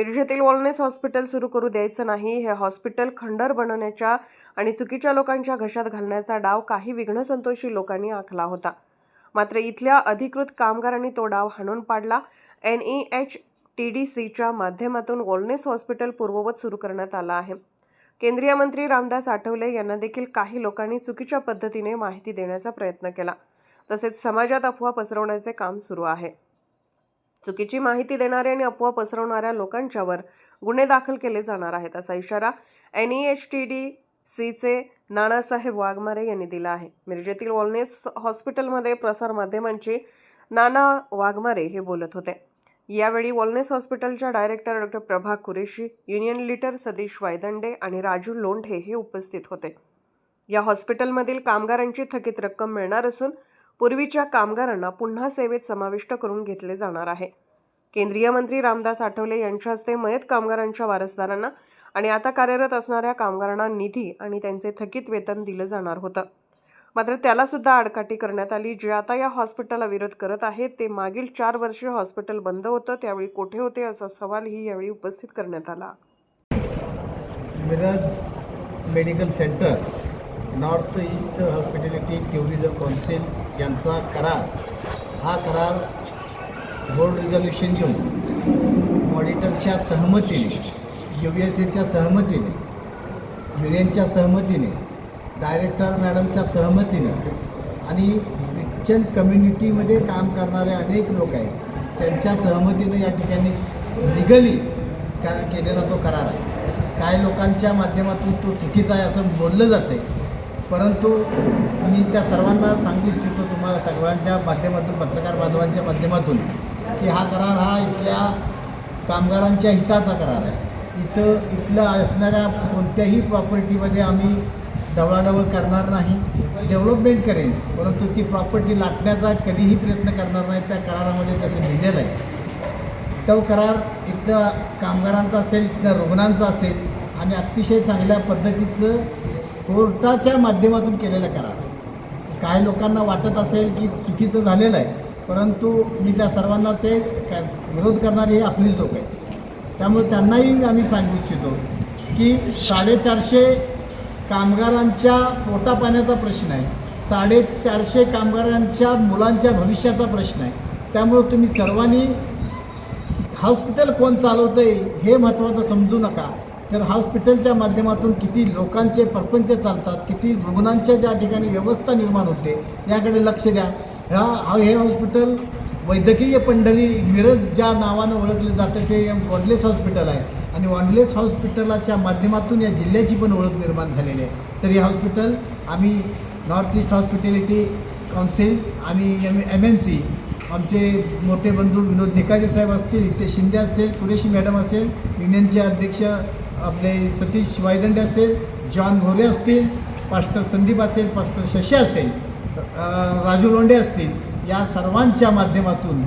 मिरजेतील वॉलनेस हॉस्पिटल सुरू करू द्यायचं नाही. हे हॉस्पिटल खंडर बनवण्याच्या आणि चुकीच्या लोकांच्या घशात घालण्याचा डाव काही विघ्नसंतोषी लोकांनी आखला होता. मात्र इथल्या अधिकृत कामगारांनी तो डाव हाणून पाडला. N E H T D सीच्या माध्यमातून वॉलनेस हॉस्पिटल पूर्ववत सुरू करण्यात आलं आहे. केंद्रीय मंत्री रामदास आठवले यांना देखील काही लोकांनी चुकीच्या पद्धतीने माहिती देण्याचा प्रयत्न केला. तसेच समाजात अफवा पसरवण्याचे काम सुरू आहे. चुकीची माहिती देणारे आणि अफवा पसरवणाऱ्या लोकांच्यावर गुन्हे दाखल केले जाणार आहेत असा इशारा N E H T D सीचे नानासाहेब वाघमारे यांनी दिला आहे. मिरजेतील वॉलनेस हॉस्पिटलमध्ये प्रसारमाध्यमांचे नाना वाघमारे हे बोलत होते. यावेळी वॉलनेस हॉस्पिटलच्या director doctor Prabha Qureshi union leader Satish Waydande आणि राजू लोंढे हे उपस्थित होते. या हॉस्पिटलमधील कामगारांची थकीत रक्कम मिळणार असून पूर्वीच्या कामगारांना पुन्हा सेवेत समाविष्ट करून घेतले जाणार आहे. केंद्रीय मंत्री रामदास आठवले यांच्या हस्ते मयत कामगारांच्या वारसदारांना आणि आता कार्यरत असणाऱ्या कामगारांना निधी आणि त्यांचे थकीत वेतन दिलं जाणार होतं. मात्र त्याला सुद्धा आडकाठी करण्यात आली. जे आता या हॉस्पिटलला विरोध करत आहेत ते मागील चार वर्षे हॉस्पिटल बंद होतं त्यावेळी कोठे होते असा सवालही यावेळी उपस्थित करण्यात आला. Miraj medical centre north east hospitality tourism council यांचा करार. हा करार बोर्ड रिझॉल्युशन घेऊन ऑडिटरच्या सहमतीने यू एस एच्या सहमतीने युनियनच्या सहमतीने डायरेक्टर मॅडमच्या सहमतीनं आणि ख्रिश्चन कम्युनिटीमध्ये काम करणारे अनेक लोक आहेत त्यांच्या सहमतीनं या ठिकाणी लिगली कारण केलेला तो करार आहे. काय लोकांच्या माध्यमातून तो चुकीचा आहे असं बोललं जातं आहे परंतु मी त्या सर्वांना सांगू इच्छितो तुम्हाला सगळ्यांच्या माध्यमातून पत्रकार बांधवांच्या माध्यमातून की हा करार हा इथल्या कामगारांच्या हिताचा करार आहे. इथं इथलं असणाऱ्या कोणत्याही प्रॉपर्टीमध्ये आम्ही ढवळाढवळ करणार नाही डेव्हलपमेंट करेन परंतु ती प्रॉपर्टी लाटण्याचा कधीही प्रयत्न करणार नाही त्या करारामध्ये तसं लिहिलेलं आहे. तो करार इथं कामगारांचा असेल इथल्या रुग्णांचा असेल आणि अतिशय चांगल्या पद्धतीचं कोर्टाच्या माध्यमातून केलेलं करार. काही लोकांना वाटत असेल की चुकीचं झालेलं आहे परंतु मी त्या सर्वांना ते काय विरोध करणारे हे आपलीच लोक आहेत. त्यामुळे त्यांनाही आम्ही सांगू इच्छितो की साडेचारशे कामगारांच्या पोटापाण्याचा प्रश्न आहे. साडेचारशे कामगारांच्या मुलांच्या भविष्याचा प्रश्न आहे. त्यामुळं तुम्ही सर्वांनी हॉस्पिटल कोण चालवतं आहे हे महत्त्वाचं समजू नका. तर हॉस्पिटलच्या माध्यमातून किती लोकांचे परपंच चालतात किती रुग्णांच्या त्या ठिकाणी व्यवस्था निर्माण होते याकडे लक्ष द्या. ह्या हा हे हॉस्पिटल वैद्यकीय पंढरी मिरज ज्या नावानं ओळखलं जातं ते वॉनलेस हॉस्पिटल आहे. आणि वॉनलेस हॉस्पिटलाच्या माध्यमातून या जिल्ह्याची पण ओळख निर्माण झालेली आहे. तर हे हॉस्पिटल आम्ही नॉर्थ ईस्ट हॉस्पिटॅलिटी काउन्सिल आणि एम एम एन सी आमचे मोठे बंधू विनोद निकाजे साहेब असतील इथे शिंदे असेल कुरेशी मॅडम असेल युनियनचे अध्यक्ष आपले सतीश वायदंडे असेल जॉन भोरे असतील पास्टर संदीप असेल पास्टर शशी असेल राजू लोंडे असतील या सर्वांच्या माध्यमातून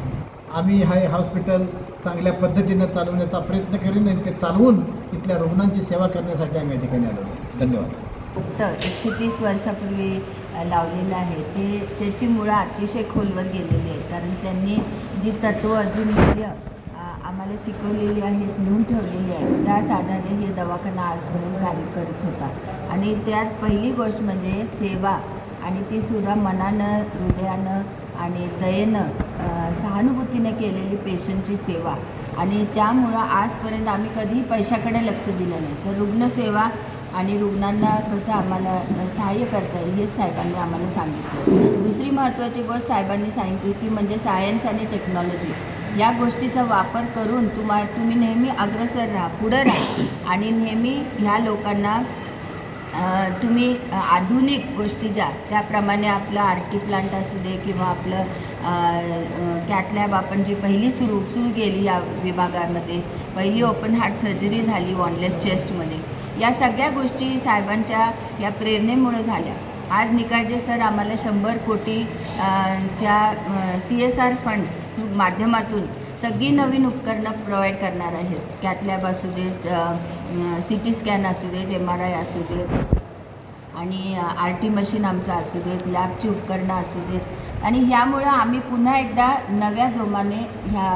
आम्ही हे हॉस्पिटल चांगल्या पद्धतीनं चालवण्याचा प्रयत्न करीन आणि ते चालवून इथल्या रुग्णांची सेवा करण्यासाठी आम्ही या ठिकाणी आलो. धन्यवाद. डॉक्टर एकशे तीस वर्षापूर्वी लावलेलं आहे. ते त्याची मुळं अतिशय खोलवर गेलेली आहेत. कारण त्यांनी जी तत्त्व जी मूल्य अ, आम्हाला शिकवलेली आहेत लिहून ठेवलेली आहे त्याच आधारे हे दवाखाना आजपर्यंत कार्य करत होता. आणि त्यात पहिली गोष्ट म्हणजे सेवा. आणि ती सुद्धा मनानं हृदयानं आणि दयेनं सहानुभूतीने सहानुभूतीनं केलेली पेशंटची सेवा. आणि त्यामुळं आजपर्यंत आम्ही कधीही पैशाकडे लक्ष दिलं नाही. तर रुग्णसेवा आणि रुग्णांना कसं आम्हाला सहाय्य करता येईल हेच साहेबांनी आम्हाला सांगितलं. दुसरी महत्त्वाची गोष्ट साहेबांनी सांगितली ती म्हणजे सायन्स आणि टेक्नॉलॉजी. या गोष्टीचा वापर करून तुम्हा तुम्ही नेहमी अग्रसर राहा पुढं राहा. आणि नेहमी ह्या लोकांना तुम्ही आधुनिक गोष्टी द्या. त्याप्रमाणे आपलं आर टी प्लांट असू दे किंवा आपलं कॅटलॅब आपण जी पहिली सुरू सुरू केली या विभागामध्ये पहिली ओपन हार्ट सर्जरी झाली वॉनलेस चेस्टमध्ये या सगळ्या गोष्टी साहेबांच्या या प्रेरणेमुळं झाल्या. आज निकाजे सर आम्हाला शंभर कोटी च्या सी एस आर फंड्स माध्यमातून सगळी नवीन उपकरणं प्रोव्हाइड करणार आहेत. कॅथलॅब असू देत सी टी स्कॅन असू देत एम आर आय असू देत आणि आर टी मशीन आमचं असू देत लॅबची उपकरणं असू देत. आणि ह्यामुळं आम्ही पुन्हा एकदा नव्या जोमाने ह्या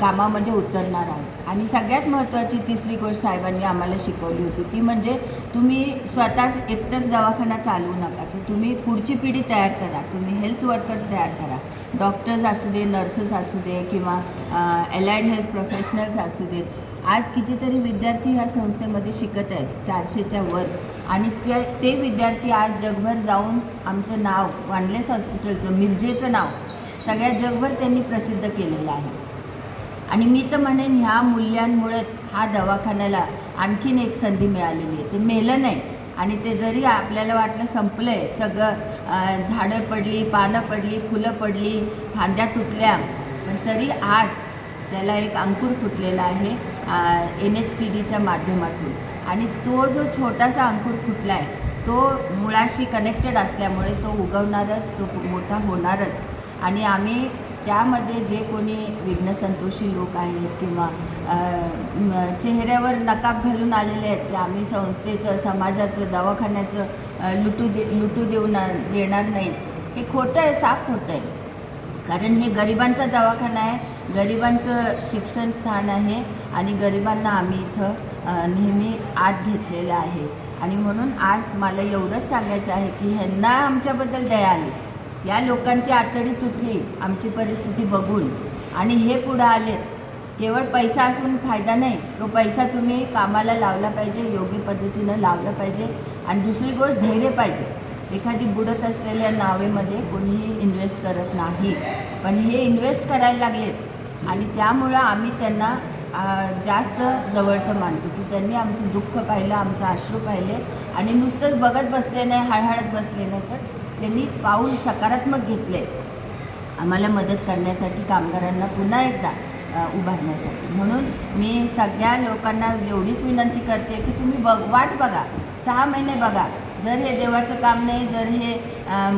कामामध्ये उतरणार आहोत आणि सगळ्यात महत्त्वाची तिसरी गोष्ट साहेबांनी आम्हाला शिकवली होती ती म्हणजे तुम्ही स्वतःच एकटंच दवाखाना चालवू नका की तुम्ही पुढची पिढी तयार करा तुम्ही हेल्थ वर्कर्स तयार करा. डॉक्टर्स असू दे नर्सेस असू दे किंवा एलाइड हेल्थ प्रोफेशनल्स असू देत. आज कितीतरी विद्यार्थी ह्या संस्थेमध्ये शिकत आहेत चारशेच्या वर. आणि ते ते विद्यार्थी आज जगभर जाऊन आमचं नाव वानलेस हॉस्पिटलचं मिरजेचं नाव सगळ्या जगभर त्यांनी प्रसिद्ध केलेलं आहे. आणि मी तर म्हणेन ह्या मूल्यांमुळेच हा दवाखान्याला आणखीन एक संधी मिळालेली आहे. ते मेलं नाही. आणि ते जरी आपल्याला वाटलं संपलं आहे सगळं झाडं पडली पानं पडली फुलं पडली फांद्या तुटल्या पण तरी आज त्याला एक अंकुर फुटलेला आहे एन एच टी डीच्या माध्यमातून. आणि तो जो छोटासा अंकुर फुटला आहे तो मुळाशी कनेक्टेड असल्यामुळे तो उगवणारच तो मोठा होणारच. आणि आम्ही त्यामध्ये जे कोणी विघ्नसंतोषी लोक आहेत किंवा चेहऱ्यावर नकाब घालून आलेले आहेत की आम्ही संस्थेचं समाजाचं दवाखान्याचं लुटू दे लुटू देऊ ना देणार नाही. हे खोटं आहे साफ खोटं आहे. कारण हे गरिबांचा दवाखाना आहे गरिबांचं शिक्षण स्थान आहे आणि गरिबांना आम्ही इथं नेहमी आत घेतलेलं आहे. आणि म्हणून आज मला एवढंच सांगायचं आहे की ह्यांना आमच्याबद्दल दया आली. या लोकांची आतडी तुटली आमची परिस्थिती बघून. आणि हे पुढं आले केवळ पैसा असून फायदा नाही तो पैसा तुम्ही कामाला लावला पाहिजे योग्य पद्धतीनं लावलं पाहिजे आणि दुसरी गोष्ट धैर्य पाहिजे. एखादी बुडत असलेल्या नावेमध्ये कोणीही इन्व्हेस्ट करत नाही. पण हे इन्व्हेस्ट करायला लागलेत आणि त्यामुळं आम्ही त्यांना जास्त जवळचं मानतो की त्यांनी आमचं दुःख पाहिलं आमचं अश्रू पाहिले आणि नुसतंच बघत बसले नाही हळहळत बसले नाही तर त्यांनी पाऊल सकारात्मक घेतले. आम्हाला मदत करण्यासाठी कामगारांना पुन्हा एकदा उभारण्यासाठी. म्हणून मी सगळ्या लोकांना एवढीच विनंती करते की तुम्ही बघ वाट बघा. सहा महिने बघा. जर हे देवाचं काम नाही जर हे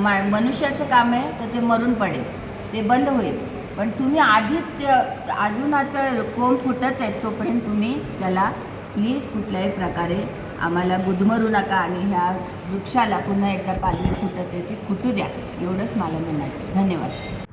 मा मनुष्याचं काम आहे तर ते मरून पडेल. ते बंद होईल. पण तुम्ही आधीच ते अजून आता कोंब फुटत आहेत तोपर्यंत तुम्ही त्याला प्लीज कुठल्याही प्रकारे आम्हाला बुदमरू नका आणि ह्या वृक्षाला पुन्हा एकदा पालवी फुटत आहे ती फुटू द्या. एवढंच मला म्हणायचं. धन्यवाद.